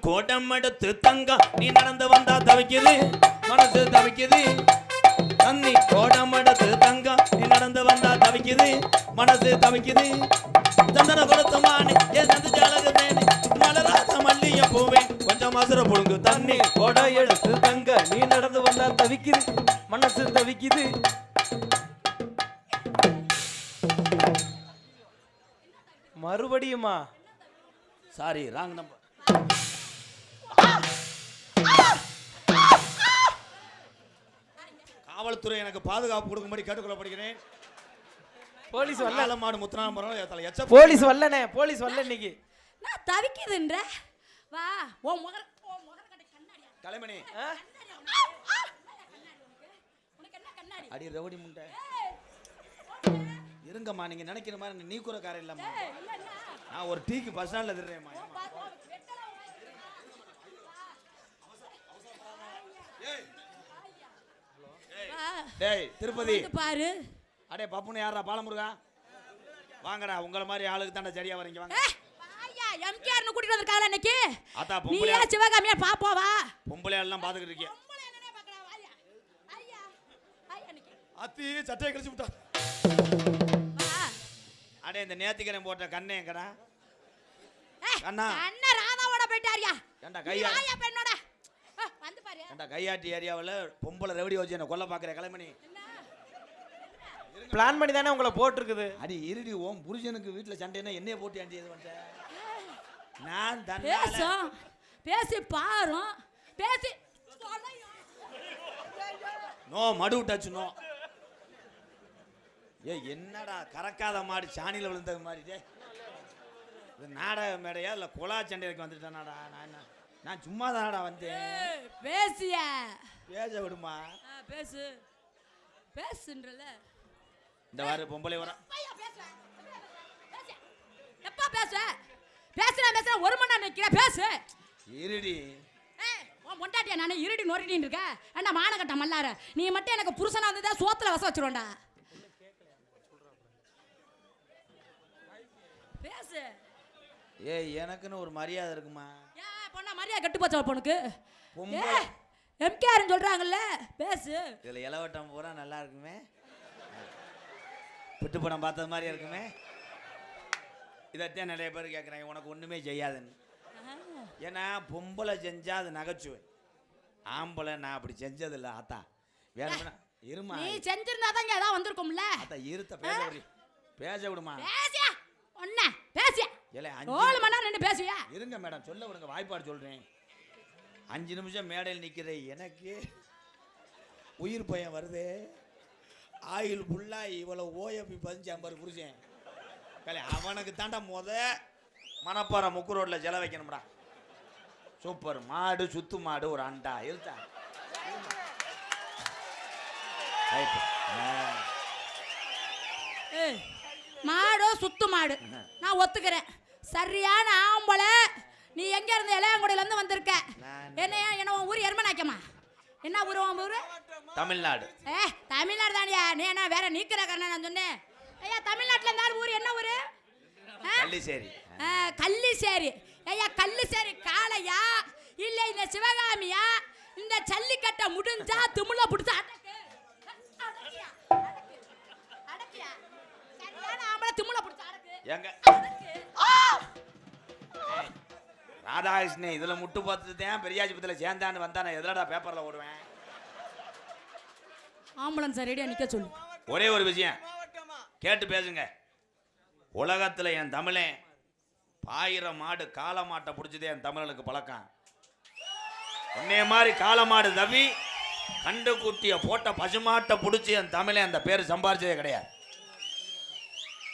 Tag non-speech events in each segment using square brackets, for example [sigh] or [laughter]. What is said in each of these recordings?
கோடம் எடுத்து தங்கம் நீ நடந்து வந்தா தவிக்குது மனசு தவிக்குது. தண்ணி கோடம் எடுத்து தங்கம் நீ நடந்து வந்தா தவிக்குது மனசு தவிக்குது. தந்தன கொடுத்துமானே ஏன் சந்திச்ச அழகு தேனே மலராத மல்லிய பூவே கொஞ்சம் மசுர புழுங்கு தண்ணி கொடை எடுத்து தங்க நீ நடந்து வந்தா தவிக்குது மனசு தவிக்குது. மறுபடியுமா? சாரி ராங் நம்பர் காவல்துறை எனக்கு பாதுகாப்பு கொடுக்கும்படி கேட்டுக்கொள்ளப்படுகிறேன். போலீஸ் வரல. வெள்ளாளமாடு முத்துராமரம் எச்ச போலீஸ் வரலனே போலீஸ் வரல இன்னைக்கு. நான் தவிக்குதுன்ற வா ஓ முகர ஓ முகர கட்டை கண்ணாடியா தலைமணி கண்ணாடி அடி ரவுடி முண்டை இருங்கம்மா நீங்க நினைக்கிற மாதிரி நீ கூட காரம் இல்லம்மா. நான் ஒரு டீக்கு பஸ் ஸ்டாண்ட்ல திருறேம்மா டேய் திருப்பதி. வந்து பாரு. அடே பப்புனு யாரா பாலமுருகா? வாங்கடா உங்கள மாதிரி ஆளுக்கு தாண்டா சரியா வரீங்க. வாங்க. எம்கேஆர்னு கூட்டிட்டு வந்திருக்காங்க இன்னைக்கு? அத்தா நீ பொம்பளை ஏன் சிவகாமியா பாப்போவா பொம்பளை எல்லாம் பாத்துக்கிட்டு. ஐயா. அத்தி சட்டையை கழிச்சு விட்டா. அடே இந்த நேத்திக்கரன் போட்ட கண்ணே எங்கடா? கண்ணா. அண்ணன் ராதாவோட போயிட்டாரியா. நீ கையா? வாயா பெண்ணோட. ஏன்டா கையாட்டி ஏரியாவில் பொம்பளை ரெவடி வச்சு என்ன கொல்ல பார்க்குற கலைமணி பிளான் பண்ணி தானே உங்களை போட்டிருக்குது. அடி இருடி ஓம் புருஷனுக்கு வீட்டில் சண்டைன்னா என்னைய போட்டு ஆண்டி இது பண்ணிட்ட நான் பேசும். பேசி பாரும். பேசி. நோ மடு விட்டாச்சு நோ. ஏ என்னடா கறக்காத மாடு சாணியில் விழுந்த மாதிரி இது நாடக மேடையா இல்லை குலா சண்டைக்கு வந்துட்டேனாடா நான் என்ன? நான் சும்மா தானடா வந்தேன் பேசிய. பேச விடுமா? பேசு. பேசுன்றல. இந்த வாரு பொம்பளை வர பேசுற. எப்ப பேச பேசுறேன் பேசுறேன் ஒரு மணி நேரம் நிக்கிற பேசு. இருடி. பொண்டாட்டியா நானே இருடி நொறுடின்னு இருக்க என்ன மானகட்ட மல்லார நீ மட்டும் எனக்கு புருஷனா வந்ததா சோத்துல வச வச்சிருவோண்டா பேசு. ஏய் எனக்குன்னு ஒரு மரியாதை இருக்குமா? பொண்ணா மரியாதை கட்டு போச்சா பொண்ணுக்கு? எம்கேஆர்னு சொல்றாங்கல்ல பேசு. இதில் இளவட்டம் பூரா நல்லா இருக்குமே. பிட்டு படம் பார்த்தது மாதிரியா இருக்குமே. இதைத்தான் நிறைய பேர் கேட்குறாங்க உனக்கு ஒன்றுமே செய்யாதுன்னு. ஏன்னா பொம்பளை செஞ்சா அது நகைச்சுவை. ஆம்பளை நான் அப்படி செஞ்சதில்ல ஆத்தா. வேணும்னா இருமா. நீ செஞ்சிருந்தா தான் இங்க ஏதாவது வந்திருக்கும்ல. ஆத்தா இருத்த பேச பேச விடுமா? பேசியா? ஒன்ன ஏலே ஏழு மணி நேரம் நின்று பேசுவியா? இருங்க மேடம் சொல்ல விடுங்க வாய்ப்பாடு சொல்கிறேன் அஞ்சு நிமிஷம் மேடையில் நிற்கிற எனக்கு உயிர் பயம் வருதே. ஆயில் ஃபுல்லாக இவ்வளோ ஓஎப்பி பதிஞ்சு ஐம்பது புருஷன் கலை அவனுக்கு தாண்டா முத மணப்பாறை முக்கு ரோட்டில் செல வைக்கணும்டா. சூப்பர் மாடு சுத்து மாடு ஒரு அண்டா இருத்தா மாடோ சுத்து மாடு. நான் ஒத்துக்கிறேன். சரியான ஆம்பளை. நீ எங்க இருந்து இளையங்குடியில இருந்து வந்திருக்க? நான் என்ன உன் ஊர் எருமநாய்க்கமா? என்ன ஊர் உன் ஊரு? தமிழ்நாடு. ஏ தமிழ்நாடு தானியா. நீ என்ன வேற நீக்கிற காரணம் நான் சொன்னேன். ஐயா தமிழ்நாட்டுல இருந்தாலும் ஊர் என்ன ஊரு? கள்ளிசேரி கள்ளிசேரி ஐயா கள்ளிசேரி காளையா? இல்ல இந்த சிவகாமியா? இந்த ஜல்லிக்கட்டை முடிஞ்சா திமுல பிடிச்சா அடக்கு. அடக்கியா? அடக்கு. அடக்கியா? சரியான ஆம்பளை திமுல பிடிச்சா எங்க ராதாகிருஷ்ணன் இதுல முட்டு பார்த்துட்டு தான் பெரியாஜிபத்தில் சேர்ந்தான்னு வந்தா நான் எதிலடா பேப்பர்ல ஓடுவேன்? ஆம்புலன்ஸ் ரெடியா நிக்க சொல்லு. ஒரே ஒரு விஷயம். கேட்டு பேசுங்க. உலகத்துல என் தமிழன் பாயிர மாடு காளை மாட்டை பிடிச்சதே என் தமிழனுக்கு பழக்கம். உன்னைய மாதிரி காளை மாடு தவி கண்டு குட்டிய போட்ட பசுமாட்டை பிடிச்சி என் தமிழன் அந்த பேர் சம்பாரிச்சதே கிடையாது.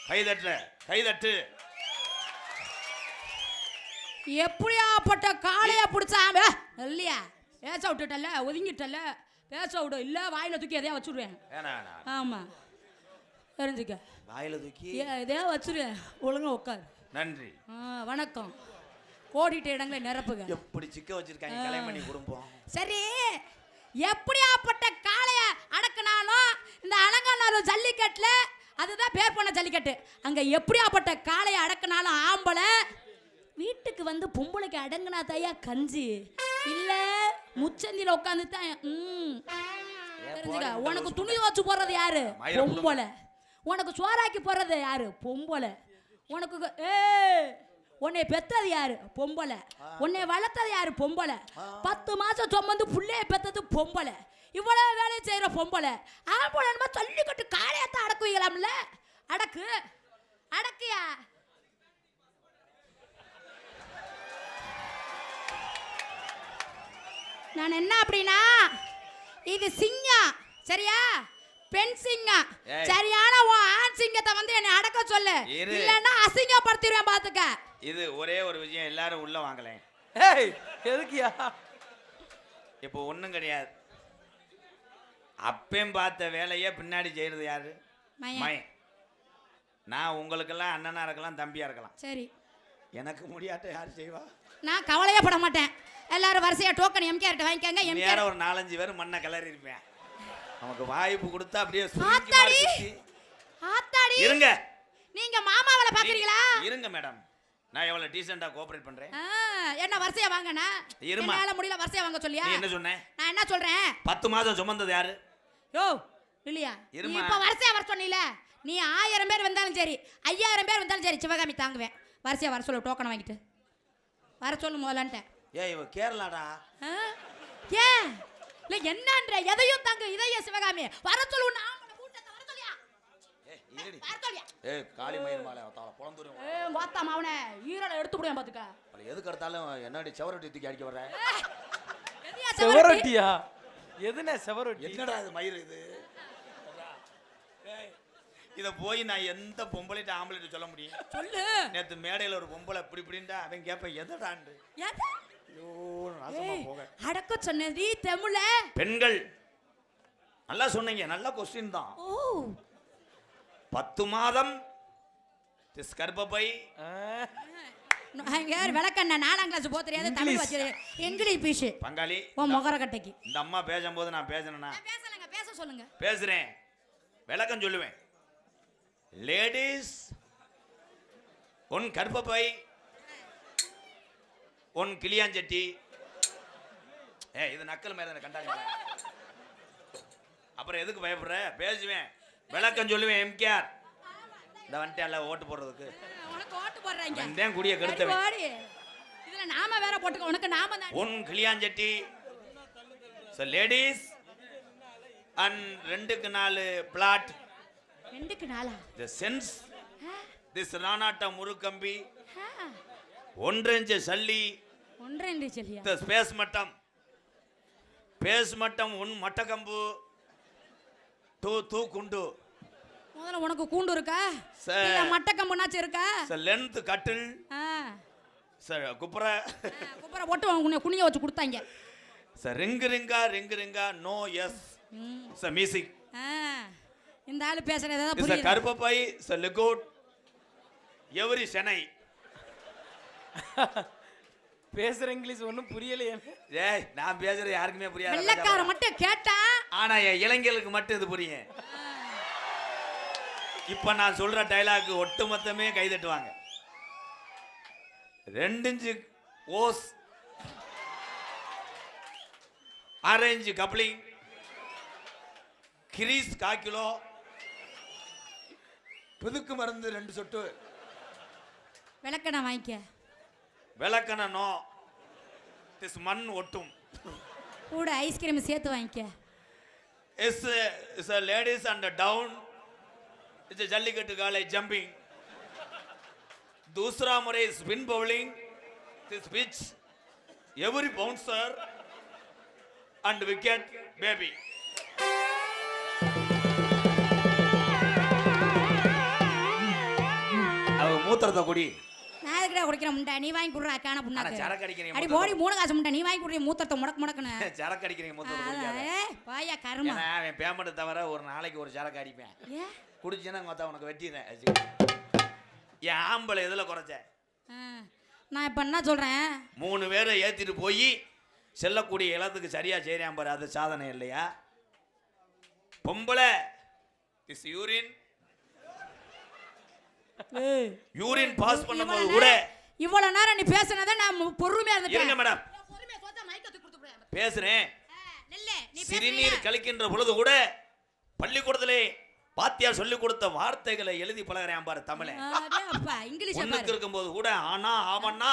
கைதட்டு கைதட்டு. எப்படியாப்பட்ட காளைய பிடிச்சாம இல்லையா பேச விட்டுட்டல ஒதுங்கிட்டல பேச விடு இல்ல வாயில தூக்கி எதையா வச்சுடுவேன் ஆமா. தெரிஞ்சுக்க. வாயில தூக்கி? எதையா வச்சுருவேன்? ஒழுங்கா உட்காரு நன்றி. வணக்கம். கோடிட்ட இடங்களை நிரப்புக. எப்படி சிக்க வச்சிருக்காங்க கலைமணி குடும்பம் சரி. எப்படியாப்பட்ட காளைய அடக்குனாலும் இந்த அலங்காநல்லூர் ஜல்லிக்கட்டுல அதுதான் பேர் போன ஜல்லிக்கட்டு. அங்க எப்படியாப்பட்ட காளைய அடக்குனாலும் ஆம்பளை வீட்டுக்கு வந்து பொம்பளைக்கு அடங்குனா தாயா கஞ்சி. இல்ல முச்சந்தில உட்காந்து தான் ம். தெரிஞ்சுக்க உனக்கு துணி வச்சு போடுறது யாரு. பொம்பளை. உனக்கு சோறாக்கி போடுறது யாரு? பொம்பளை. உனக்கு ஏ உன்னை பெத்தது யாரு? பொம்பளை. உன்னை வளர்த்தது யாரு? பொம்பளை. பத்து மாசம் சுமந்து புள்ளைய பெத்தது பொம்பளை. இவ்வளவு வேலையை செய்யற பொம்பளை. ஆம்பளை நம்ம சொல்லிக்கிட்டு காளையத்தான் அடக்குவீங்களாம்ல? அடக்கு. அடக்குயா? நான் என்ன அப்படின்னா இது சிங்கம். சரியா? பெண் சிங்கம். சரியான உன் ஆண் சிங்கத்தை வந்து என்னை அடக்க சொல்லு. இல்லைன்னா அசிங்கப்படுத்திடுவேன் பாத்துக்க. இது ஒரே ஒரு விஷயம் எல்லாரும் உள்ள வாங்கலேன் ஏய் எதுக்குயா இப்போ ஒன்றும் கிடையாது. அப்பயும் பார்த்த வேலையை பின்னாடி செய்கிறது யாரு? மயன். நான் உங்களுக்கெல்லாம் அண்ணனா இருக்கலாம் தம்பியா இருக்கலாம். சரி. எனக்கு முடியாட்ட யார் செய்வா? நான் கவலையே பட மாட்டேன். எல்லாரும் வரிசையா டோக்கன் எம்கேஆர் வாங்கிக்கோங்க. எம்கேஆர் ஒரு நாலஞ்சு பேர் மண்ணை கிளறி இருப்பேன். நமக்கு வாய்ப்பு கொடுத்தா அப்படியே ஆத்தாடி. ஆத்தாடி! இருங்க. நீங்க மாமாவளை பாக்குறீங்களா? இருங்க மேடம் நான் எவ்வளவு டீசெண்டா கோஆபரேட் பண்றேன். என்ன வரிசையா இருமா. என்னால முடியல வரிசையா வாங்க சொல்லியா? என்ன சொன்ன? நான் என்ன சொல்றேன்? பத்து மாதம் சுமந்தது யாரு? யோ இல்லையா நீ இருமா. இப்ப வரிசையா வர சொன்னீல? நீ ஆயிரம் பேர் வந்தாலும் சரி ஐயாயிரம் பேர் வந்தாலும் சரி சிவகாமி தாங்குவேன். வரிசையா வர சொல்லு டோக்கனை வாங்கிட்டு. வர சொல்லு முதலன்ட்டேன் ஏய் இவ கேரளாடா. ஆ? ஏன்? இல்ல என்னன்ற? எதையும் தாங்க இதையும் சிவகாமி. வர சொல்லு உன்னை ஆம்பளை கூட்டத்தை வர சொல்லியா? ஏய் இருடி. வர சொல்லியா? ஏய் காளி மயிர் மாலை தாள பொழந்துரும் ஏ வாத்தா மாவனே ஈரலை எடுத்து விடுவேன் பாத்துக்க. அவளை எதுக்கு எடுத்தாலும் என்னடி செவரட்டி தூக்கி அடிக்க வர்ற? எதையா செவரட்டி? செவரொட்டியா? எதுனே செவரொட்டி என்னடா இது மயிர் இது? ஏய், இத போய் நான் எந்த பொம்பளைட்ட ஆம்பளைட்ட சொல்ல முடியும்? சொல்லு. நேத்து மேடையில ஒரு பொம்பளை இப்படி இப்படின்டா அவன் கேட்பேன் எதடான்னு? எதை? ஐயோ நாசமா ஏய், போக. அடக்க சொன்னது தமிழ பெண்கள் நல்லா சொன்னீங்க நல்ல கொஸ்டின் தான். பத்து மாதம் கர்ப்பப்பை இங்க விளக்கண்ண நாலாம் கிளாஸ் போக தெரியாது தமிழ். வச்சு இங்கிலீஷ் பீஷு பங்காளி உன் முகர கட்டைக்கு. இந்த அம்மா பேசும்போது நான் பேசணும்னா பேசலங்க பேச சொல்லுங்க. பேசுறேன். விளக்கம் சொல்லுவேன். லேடிஸ் உன் கர்ப்பப்பை உன் கிளியாஞ்சட்டி. ஏ இது நக்கல் மேல கண்டாங்க அப்புறம் எதுக்கு பயப்படுற? பேசுவேன். விளக்கம் சொல்லுவேன் எம்கேஆர். இந்த வந்துட்டேன்ல ஓட்டு போடுறதுக்கு. ஓட்டு போடுறாங்க. வந்தேன் குடிய கெடுத்தவன். ஓடி. இதுல நாம வேற போட்டுக்க. உனக்கு நாம தான். உன் கிளியாஞ்சட்டி. லேடிஸ் அண்ட் ரெண்டுக்கு நாலு பிளாட் ரெண்டுக்கு நாளா த சென்ஸ் திஸ் ராணாட்ட. ஒன்றரை இன்ச்சு சல்லி. ஒன்றரை சொல்லியா? த ஸ்பேஸ் மட்டம். பேஸ் மட்டம் உன் மட்டக்கம்பு. டூ தூ குண்டு முதல்ல உனக்கு கூண்டு இருக்கா? சே. இல்ல மட்டக்கம்புனாச்சும் இருக்கா? ச லென்த் கட்டில். ஆ. ச குப்புற. குப்பரை போட்டு உன்னை குனிய வச்சு கொடுத்தாங்க. ச ரிங்கு ரிங்கா ரிங்கு ரிங்கா நோ எஸ் ம். ச மியூசிக் இந்த ஆளு பேசுறது ஏதாவது புரியுது? கருப்பப்பை ச லிகோட் எவரி சென்னை. பேசுற இங்கிலீஷ் ஒன்றும் புரியலையே. ஏய் நான் பேசுறது யாருக்குமே புரியாது வெள்ளக்கார மட்டும் கேட்டா? ஆனா என் இளைஞர்களுக்கு மட்டும் இது புரியும். இப்ப நான் சொல்ற டைலாக் ஒட்டுமொத்தமே கை தட்டுவாங்க ரெண்டு இன்ச்சு ஓஸ் அரை இன்ச்சு கப்ளிங் கிரீஸ் கா கிலோ புதுக்கு மருந்து ரெண்டு சொட்டு. விளக்கணை வாங்கிக்க. விளக்கணனோ திஸ் மண் ஒட்டும். கூட ஐஸ்கிரீம் சேர்த்து வாங்கிக்க. Is is ladies and down இது ஜல்லிக்கட்டு காலை ஜம்பிங் தூசரா முறை spin bowling this pitch every bouncer and wicket baby அவ மூத்திரத்தை குடி. எதுக்குடா குடிக்கிற முண்டை. நீ வாங்கி குடுறா ஆனா புண்ணாக்கு. சரக்கு அடிக்கிறீங்க அடி. போடி மூணு காசு முண்டை. நீ வாங்கி குடுற மூத்தத்தை முடக்கு முடக்குன்னு. [laughs] சரக்கு அடிக்கிறீங்க ஏய், வாயா கருமா. அவன் பேமெண்ட் தவிர ஒரு நாளைக்கு ஒரு சரக்கு அடிப்பேன். குடிச்சேன்னா மொத்தம் உனக்கு வெட்டிடுறேன். என் ஆம்பளை எதில் குறைச்ச? நான் இப்போ என்ன சொல்றேன்? மூணு பேரை ஏற்றிட்டு போய் செல்லக்கூடிய இலத்துக்கு சரியாக செய்கிறேன் பாரு அது சாதனை இல்லையா? பொம்பளை இஸ் யூரின் யூரின் பாஸ் பண்ணும்போது கூட இவ்வளவு நேரம் நீ பேசுனதை நான் பொறுமையா இருங்க இருந்துட்டேன் மேடம். பேசுறேன். சிறுநீர்? கழிக்கின்ற பொழுது கூட பள்ளிக்கூடத்திலே பாத்தியார் சொல்லி கொடுத்த வார்த்தைகளை எழுதி பழகிறேன் பாரு தமிழை. இங்கிலீஷை ஒண்ணுக்கு. இருக்கும்போது கூட ஆனா ஆவன்னா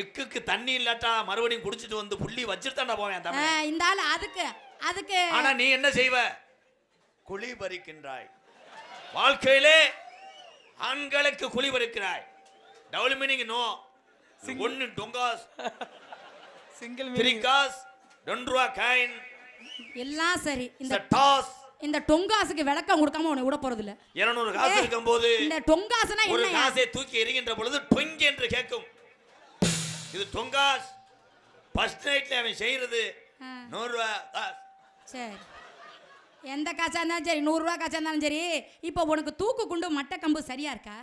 இக்குக்கு தண்ணி இல்லாட்டா மறுபடியும் குடிச்சிட்டு வந்து புள்ளி வச்சுட்டு தாண்டா போவேன் தமிழ். இந்த ஆளு அதுக்கு அதுக்கு. ஆனா நீ என்ன செய்வ? குழி பறிக்கின்றாய். வாழ்க்கையிலே ஆண்களுக்கு குழி பறிக்கிறாய் டபுள் மீனிங் நோ ஒன்னு டொங்காஸ். சிங்கிள் த்ரீ காஸ் ரெண்டு ரூபா காயின் எல்லாம் சரி. இந்த டாஸ் இந்த டொங்காசுக்கு விளக்கம் கொடுக்காம உன்னை விட போறது இல்ல இருநூறு காசு இருக்கும்போது இந்த டொங்காசுனா ஒரு என்ன காசை தூக்கி எறிகின்ற பொழுது டொங்கி என்று கேட்கும். இது டொங்காஸ். ஃபர்ஸ்ட் நைட்ல அவன் செய்யறது ஆ. நூறு ரூபா காசு. சரி. எந்த காசா இருந்தாலும் சரி நூறுரூவா காசா இருந்தாலும் சரி இப்போ உனக்கு தூக்கு குண்டு மட்டை கம்பு சரியா இருக்கா?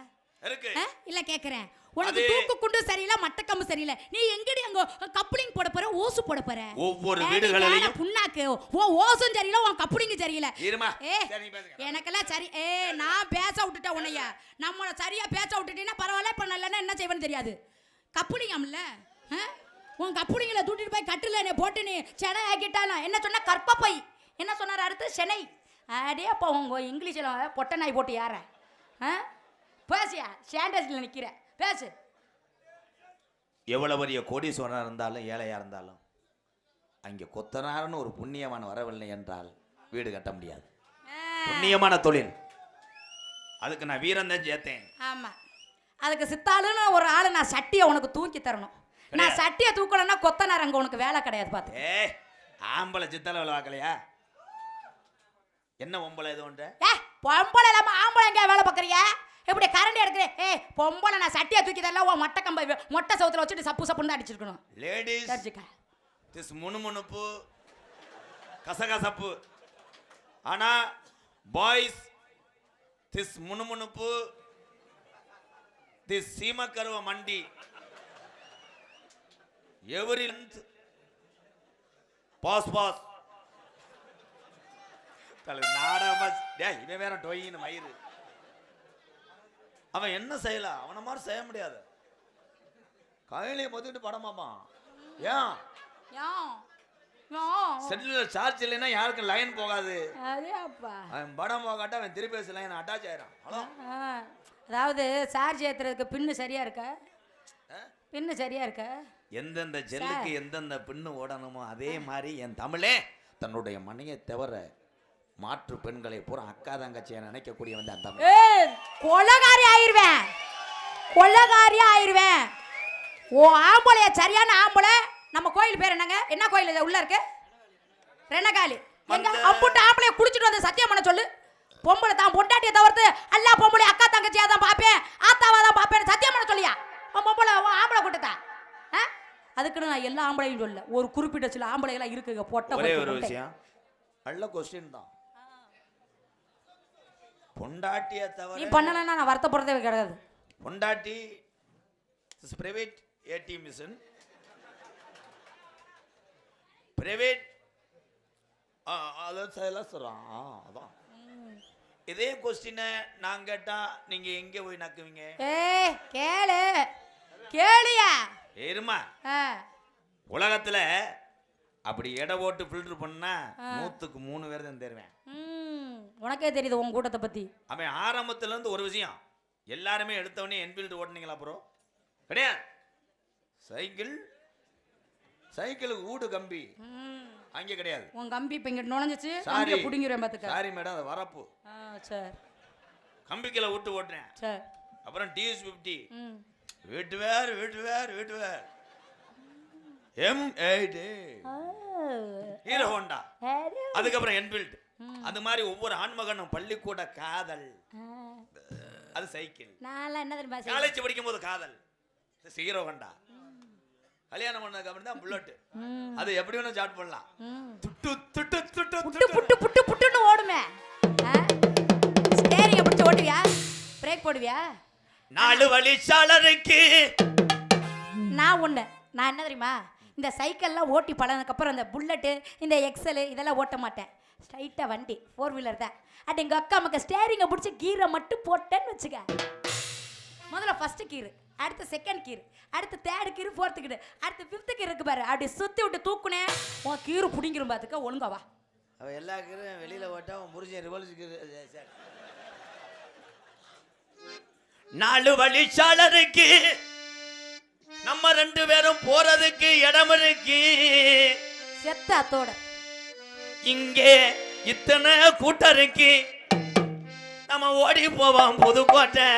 இல்ல கேக்குறேன். உனக்கு தூக்கு குண்டு சரியில்லை மட்டை கம்பு சரியில்லை. நீ எங்கடி அங்க கப்ளிங் போட போற ஓசு போட போற? ஒவ்வொரு ஏடா புண்ணாக்கு. ஓ ஓசும் சரியில்லை உன் கப்ளிங் சரியில்லை. ஏ. எனக்கெல்லாம் சரி ஏ நான் பேச விட்டுட்டேன் உன்னைய. நம்மள சரியா பேச விட்டுட்டீங்கன்னா பரவாயில்ல இப்ப நல்லன்னா என்ன செய்வேன்னு தெரியாது. கப்புளிங்கம்ல உன் கப்புளிங்களை தூட்டிட்டு போய் கட்டில என்னை போட்டு நீ சென்னை ஆக்கிட்டாலும் என்ன சொன்னா கற்பப்பை. என்ன சொன்னார் அடுத்து? சென்னை. அடே அப்போ உங்க இங்கிலீஷில் பொட்டை நாய் போட்டு யார பேசியா ஸ்டாண்டர்ட்ல நிக்கிற. பேசு. எவ்வளவு பெரிய கோடீஸ்வரனா இருந்தாலும் ஏழையா இருந்தாலும் அங்கே கொத்தனார்னு ஒரு புண்ணியமான வரவில்லை என்றால் வீடு கட்ட முடியாது. புண்ணியமான தொழில். அதுக்கு நான் வீரம் தான் சேர்த்தேன். ஆமா. அதுக்கு சித்தாளுன்னு ஒரு ஆளு நான் சட்டியை உனக்கு தூக்கி தரணும். நான். சட்டியை தூக்கணும்னா கொத்தனார் அங்க உனக்கு வேலை கிடையாது பார்த்து ஏ ஆம்பளை சித்தல வேலை பார்க்கலையா? என்ன ஒம்பளை இது ஒன்று ஏ பொம்பளை இல்லாம ஆம்பளை எங்க வேலை பார்க்குறிய எப்படி கரண்ட் எடுக்கிறேன் ஏய் பொம்பளை நான் சட்டியை தூக்கி தரல உன் மொட்டை கம்பை மொட்டை சவுத்துல வச்சுட்டு சப்பு சப்புன்னு தான் அடிச்சிருக்கணும். லேடிஸ் தெரிஞ்சுக்க. திஸ் முணுமுணுப்பு கசகசப்பு. ஆனா பாய்ஸ் திஸ் முணுமுணுப்பு திஸ் சீமக்கருவ மண்டி. எவரி பாஸ் பாஸ் தலை நாடாம டேய் இவன் வேற டொயின்னு மயிறு அவன் என்ன செய்யலாம் அவனை மாதிரி செய்ய முடியாது. கையிலே மொத்திட்டு படமாமா ஏன்? செல்லுல சார்ஜ் இல்லைன்னா யாருக்கும் லைன் போகாது. அவன் படம் போகாட்டா அவன் திருப்பி லைன் அட்டாச் ஆயிரும் ஹலோ? அதாவது சார்ஜ் ஏத்துறதுக்கு பின்னு சரியா இருக்க? பின்னு சரியா இருக்க? எந்தெந்த ஜெல்லுக்கு எந்தெந்த பின்னு ஓடணுமோ அதே மாதிரி என் தமிழே தன்னுடைய மனையை தவிர மாற்று பெண்களை பூரா அக்கா தங்கச்சியை நினைக்கக்கூடியவன் தான் தமிழ் ஏய் கொலகாரி ஆயிருவேன். கொலகாரி ஆயிருவேன். ஓ ஆம்பளைய சரியான ஆம்பளை? நம்ம கோயில் பேர் என்னங்க? என்ன கோயில் இது? உள்ள இருக்கு? ரெனகாலி. எங்க அந்த- அம்புட்டு ஆம்பளைய குடிச்சிட்டு வந்து சத்தியம் பண்ண சொல்லு. பொம்பளை தான் பொண்டாட்டியை தவிர்த்து எல்லா பொம்பளை அக்கா தங்கச்சியா தான் பார்ப்பேன் ஆத்தாவா தான் பார்ப்பேன் சத்தியம் பண்ண சொல்லியா பொம்பளை ஆம்பளை கூட்டத்தா? அதுக்குன்னு நான் எல்லா ஆம்பளையும் சொல்ல ஒரு குறிப்பிட்ட சில ஆம்பளைகளா இருக்குங்க பொட்டை ஒரே ஒரு. விஷயம். நல்ல கொஸ்டின் தான். பொண்டாட்டியை நீ தவிர பண்ணலைன்னா நான் வருத்தப்படுறதே கிடையாது. பொண்டாட்டி பிரைவேட் ஏடி மிஷின் பிரைவேட் அதான் அதெல்லாம் சொல்கிறான் அதான். இதே கொஸ்டினை நான் கேட்டா நீங்க எங்க போய் நக்குவீங்க? ஏய் கேளு. கேளுயா? ஆ. உலகத்துல அப்படி எடை போட்டு ஃபில்டர் பண்ணா நூத்துக்கு மூணு பேர் தான் தருவேன். உனக்கே தெரியுது உன் கூட்டத்தை பத்தி. அவன் ஆரம்பத்துல இருந்து ஒரு விஷயம். எல்லாருமே எடுத்தவொடனே என்ஃபீல்டு ஓட்டுனீங்களா ப்ரோ கிடையாது. சைக்கிள் சைக்கிளுக்கு ஊடு கம்பி. ம், அங்கே கிடையாது. உன் கம்பி இப்ப இங்க நுழைஞ்சிச்சு. சாரி. கம்பியை புடுங்கிடுவேன் பாத்துக்க. சாரி மேடம் அது வரப்பு. சரி. கம்பிக்கல விட்டு ஓட்டுறேன் சரி. அப்புறம் டிஎஸ் ஃபிஃப்டி வீட்டு வேர் வீட்டு வேர் வீட்டு வேர் எம் ஹீரோ ஹோண்டா. அதுக்கப்புறம் என்ஃபீல்டு அது மாதிரி ஒவ்வொரு ஆண்மகனும் பள்ளிக்கூட காதல். அது சைக்கிள். நான்லாம் என்ன தெரியுமா? காலேஜ் படிக்கும் போது காதல் ஹீரோ ஹோண்டா. கல்யாணம் பண்ணதுக்கு அப்புறம் தான் புல்லட் அது எப்படி வேணும் ஸ்டார்ட் பண்ணலாம். துட்டு துட்டு துட்டு புட்டு புட்டு புட்டு புட்டுன்னு ஓடுமே. ஸ்டேரிங்க பிடிச்சி ஓட்டுவியா? பிரேக் போடுவியா? நாலு வழி சாளருக்கு. நான் ஒன்று நான் என்ன தெரியுமா? இந்த சைக்கிள்லாம் ஓட்டி பழனதுக்கப்புறம் இந்த புல்லட்டு இந்த எக்ஸலு இதெல்லாம் ஓட்ட மாட்டேன். ஸ்ட்ரைட்டாக வண்டி ஃபோர் வீலர் தான். அட் எங்கள் அக்கா அம்மாக்கு ஸ்டேரிங்கை பிடிச்சி கீரை மட்டும் போட்டேன்னு வச்சுக்க. முதல்ல ஃபஸ்ட்டு கீர் அடுத்து செகண்ட் கீர் அடுத்து தேர்டு கீர் ஃபோர்த்து கீர் அடுத்து ஃபிஃப்த்து கீர் இருக்கு பாரு. அப்படி சுற்றி விட்டு தூக்குனே உன் கீரு பிடிங்கிரும் பார்த்துக்க ஒழுங்கா வா. எல்லா கீரும் வெளியில் ஓட்டா உன் புருஷன் ரிவல்ஸ் நாலு வழிச்சாளருக்கு நம்ம ரெண்டு பேரும் போறதுக்கு இடம் இருக்கு. செத்த அத்தோட இங்கே இத்தனை கூட்டம் இருக்கு. நம்ம ஓடி போவோம் புதுக்கோட்டை.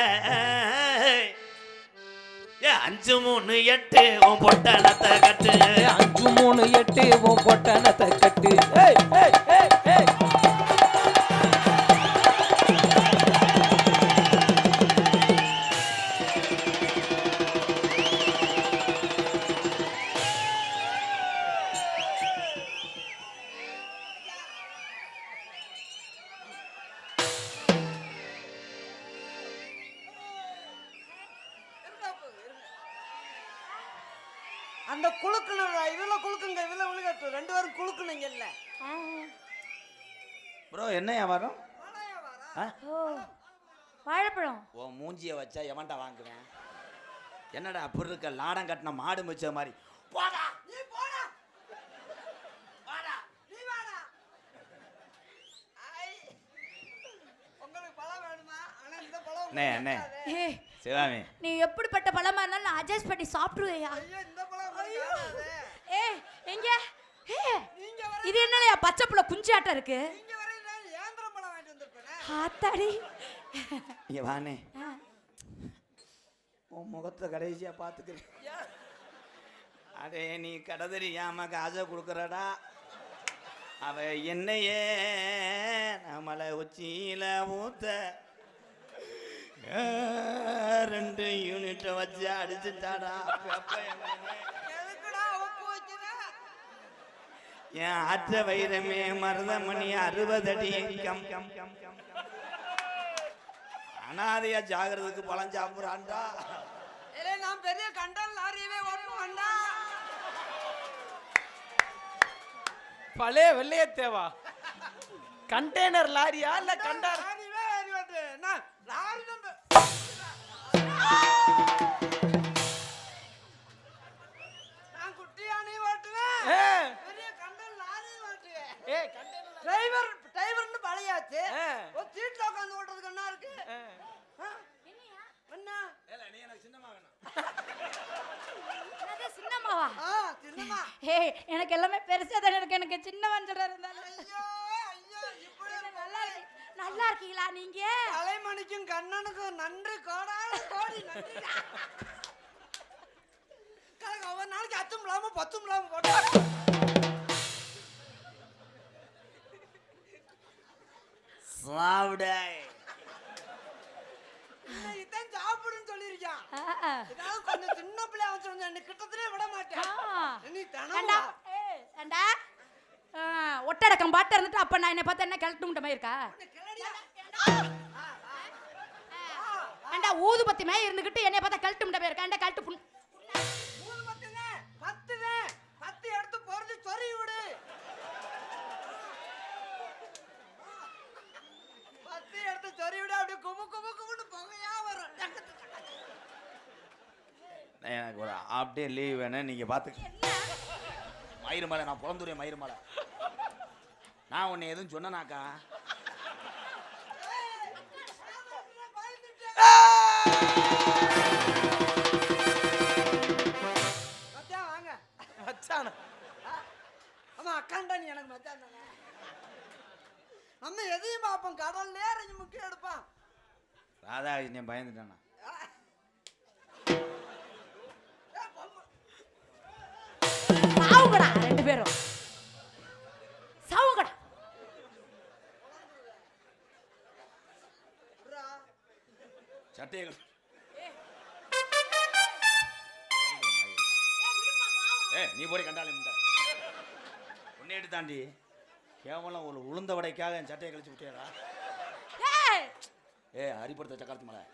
ஏ அஞ்சு மூணு எட்டு உன் பொட்டணத்தை கட்டு. அஞ்சு மூணு எட்டு உன் பொட்டணத்தை கட்டு. என்னடா அப்படி இருக்க? லாடம் கட்டின மாடு மிச்ச மாதிரி. போடா நீ போடா. வாடா நீ வாடா. ஐ. உங்களுக்கு பழம் வேணுமா? ஆனா இந்த பழம் அண்ணே, அண்ணே. ஏய் சிவாமி. நீ எப்படிப்பட்ட பழமா இருந்தாலும் நான் அட்ஜஸ்ட் பண்ணி சாப்பிடுவேயா ஐயோ இந்த பழம் உங்களுக்கு. ஏய் எங்க? ஏ நீங்க வர இது என்னலையா பச்சை புள்ள குஞ்சாட்டம் இருக்கு? நீங்க வர ஏந்திர பழம் வாங்கிட்டு வந்திருப்பேனே. ஆத்தாடி. இங்க வானே ஆ. உன் முகத்தை கடைசியா பார்த்துக்கிறேன் அடே நீ கடை தெரியாம காசை கொடுக்குறடா. அவ என்னையே நம்மளை உச்சியில ஊத்த. ரெண்டு யூனிட்டை வச்சு அடிச்சுட்டாடா. என் ஆற்ற வைரமே மருதமணி அறுபது அடி கம் கம் கம் கம். அனாதையா ஜாகிறதுக்கு பழம் சாப்பிட்றான்டா ஏலே நான் பெரிய கண்டல் லாரியவே ஓட்டணும் வேண்டாம் பழைய வெள்ளையத்தேவா? கண்டெய்னர் லாரியா இல்ல கண்டார் டிரைவர் டிரைவர்னு பழையாச்சு. ஒரு சீட்ல உட்காந்து ஓட்டுறதுக்கு என்ன இருக்கு? ஆ. ஆ? என்ன? என்னது [laughs] சின்னம்மாவா ஆ சின்னமா ஏய் எனக்கு எல்லாமே பெருசா தானே இருக்கு. எனக்கு சின்னவன் சொல்ற இருந்தாலும். நல்லா இருக்கு நல்லா இருக்கீங்களா நீங்க? கலைமணிக்கும் கண்ணனுக்கும் நன்றி கோடான கோடி நன்றி. ஒவ்வொரு நாளைக்கு அச்சும் இல்லாம பத்தும் இல்லாம போட்டு. சாப்பிட இதான் சாப்பிடுன்னு ஏதாவது கொஞ்சம் சின்ன பிள்ளை அவன் நீ கிட்டத்திலே விட மாட்டேன். நீ ஏண்டா? ஒட்டடக்கம் பாட்டு இருந்துட்டு அப்ப நான் என்னை பார்த்தா என்ன கழட்டு முட்ட மாதிரி இருக்கா? ஏண்டா ஊதுபத்தி மாதிரி இருந்துகிட்டு என்னை பார்த்தா கழட்டு முட்ட மாதிரி இருக்கா? ஏண்டா கழட்டு புண் பத்து சொறி விடு. பத்து எடுத்து சொறி விடு அப்படியே குமு குமு குமுன்னு புகையா வரும் டக்கு டக்கு டக்கு. எனக்கு ஒரு ஆஃப் டே லீவ் வேணும். நீங்க பார்த்து மயிறு மலை நான் பிறந்துருவேன் மயிறு மலை. நான் உன்னை எதுவும் சொன்னனாக்கா? மச்சான் வாங்க. மச்சான. ஆமா அக்காண்டா நீ எனக்கு மச்சான் தானே? நம்ம எதையும் பார்ப்போம் கடல்ல இறங்கி முக்கியம் எடுப்பான். ராதாகிருஷ்ணன் பயந்துட்டானா? ரெண்டு பேரும் சாவுங்கடா. விட்றா. சட்டையை ஏ நீ போடி கண்டாலே உன்னை தாண்டி கேவலம் ஒரு உளுந்த வடைக்காக என் சட்டையை கழிச்சு விட்டியாடா ஏய். ஏ ஹரிப்படுத்த சக்கரத்து மலை.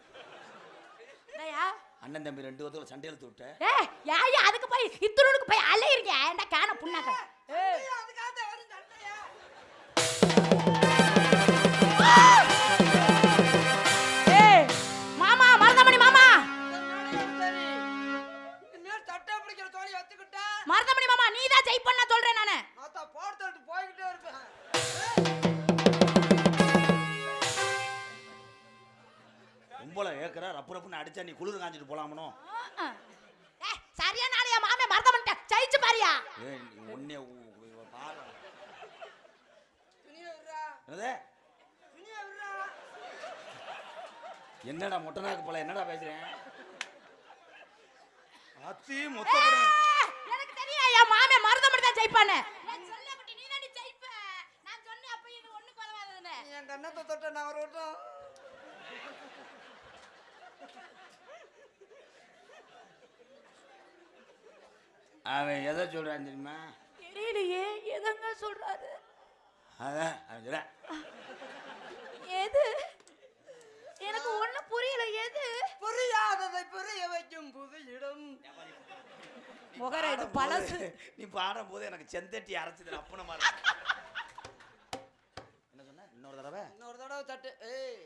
அண்ணன் தம்பி ரெண்டு பேர்த்துல சண்டை இழுத்து விட்டேன் ஏய் அதுக்கு போய் இத்துணுக்கு போய் அலையிறீங்க. ஏன்டா காண புண்ணாக்க? அடிச்சா நீ குளிர் காஞ்சிட்டு போலாமனோ? ஆ, ஆ. ஏய், சரியான ஆளு என் மாமே? மறந்த பண்ணிட்டேன் ஜெயிச்சு பாரியா? ஏ ஒன்னே பாரு. என்னது? என்னடா மொட்டை நாக்கு போல? என்னடா பேசுறேன்? அத்தி மொத்த எனக்கு தெரியும் என் மாமே? மருத மட்டும் தான் ஜெயிப்பானே நான் சொல்ல மாட்டேன். நீ தாண்டி ஜெயிப்ப. நான் சொன்னேன் அப்ப இது ஒண்ணு குறவாதுன்னு நீ என் கண்ணத்தை தொட்ட நான் ஒரு அவன் எதை சொல்றான் தெரியுமா? தெரியலையே எதங்க சொல்றாரு? அதான் அவன் எது? எனக்கு ஒண்ணு புரியல எது? புரியாததை புரிய வைக்கும் புது இடம் முகர இது பழசு. நீ பாடும் போது எனக்கு செந்தட்டி அரைச்சது அப்பன மாதிரி என்ன சொன்ன? இன்னொரு தடவை? இன்னொரு தடவை தட்டு. ஏய்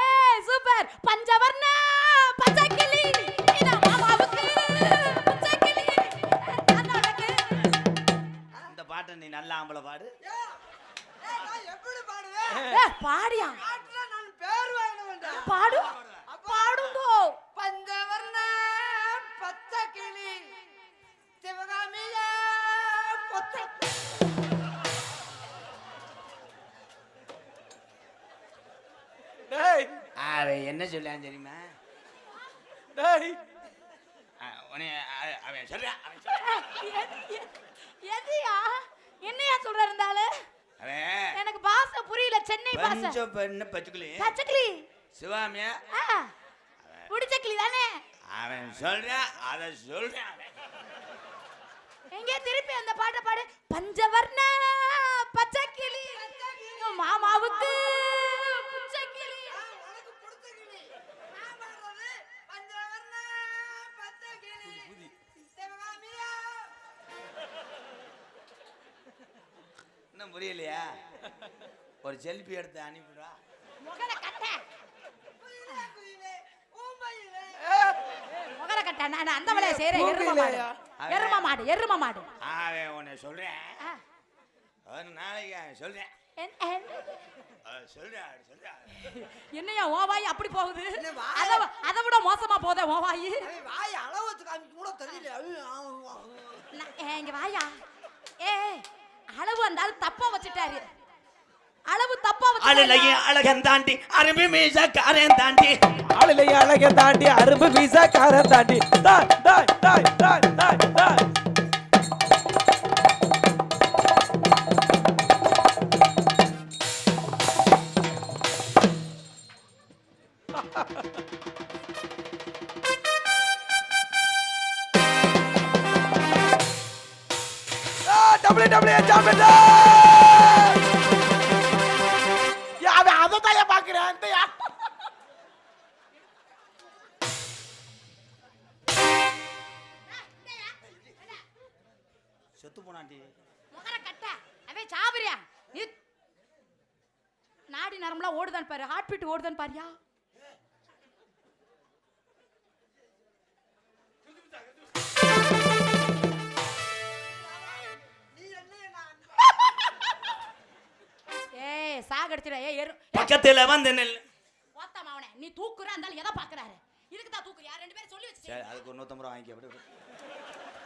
ஏய் சூப்பர். பஞ்சவர்ண பச்சைக்கிளி. இத மாமாவுக்கு. பச்சைக்கிளி. அண்ணனுக்கு இந்த பாட்டை நீ நல்ல ஆம்பளை பாடு. பாடியா? பாட்டுல நான் பேர் வாங்கின வேண்டாம் பாடு. அவன் என்ன சொல்லான் தெரியுமா? டேய். அவன் சொல்றான் அவன் சொல்றான் எது- எது- எதுயா? என்னையா சொல்ற இருந்தாலு? அவன் எனக்கு பாஷை புரியல சென்னை பாஷை பஞ்ச பெண்ணு பச்சைக்கிளி? சிவாமியா? ஆ புடிச்ச கிளி தானே? அவன் சொல்றான் அதை சொல்றான். எங்கே திருப்பி அந்த பாட்டை பாடு. பஞ்சவர்ண பச்சை கிளி மாமாவுக்கு. ஒரு செல்ஃபி எடுத்து அனுப்பிடுவா முகர கட்ட. முகர கட்ட. நான் அந்த வேலையை செய்யறேன் எரும மாடு. எரும மாடு எரும மாடு. அவன் உன்னை சொல்றேன். ஒரு நாளைக்கு சொல்றேன். என்னையா ஓ வாய் அப்படி போகுது? அதை விட மோசமா போதே ஓ வாய்? அளவு வச்சு காமிக்க கூட தெரியல. இங்க வாயா. ஏ அளவு அந்த தப்பா வச்சுட்டாரு. அளவு தப்பா அழலைய வச்சுட்டாரு அழகன் தாண்டி அருமை மீச காரன் தாண்டி. ஆளிலைய அழக தாண்டி அரும்பு வீசா கார தாண்டி. தாய் தாய் தாய் தாய் தாய் தாய். டபிள்யூ டபிள்யூ சாம்பியன் அதை தான் பாக்குறேன் அந்த செத்து போனாண்டி. முகர கட்ட. அவன் சாபரியா நீ நாடி நரம்புலாம் ஓடுதான் பாரு. ஹார்ட் பீட் ஓடுதான் பாரியா? ஏய் சாகடிச்சிட ஏய் எரு பக்கத்துல வந்து நெல் ஓத்தாம அவனே. நீ தூக்குற அந்த எதை பாக்குறாரு? இதுக்கு தான் தூக்குறியா ரெண்டு பேரும் சொல்லி வச்சு சரி அதுக்கு ஒரு நூத்தம்பது ரூபா வாங்கிக்க.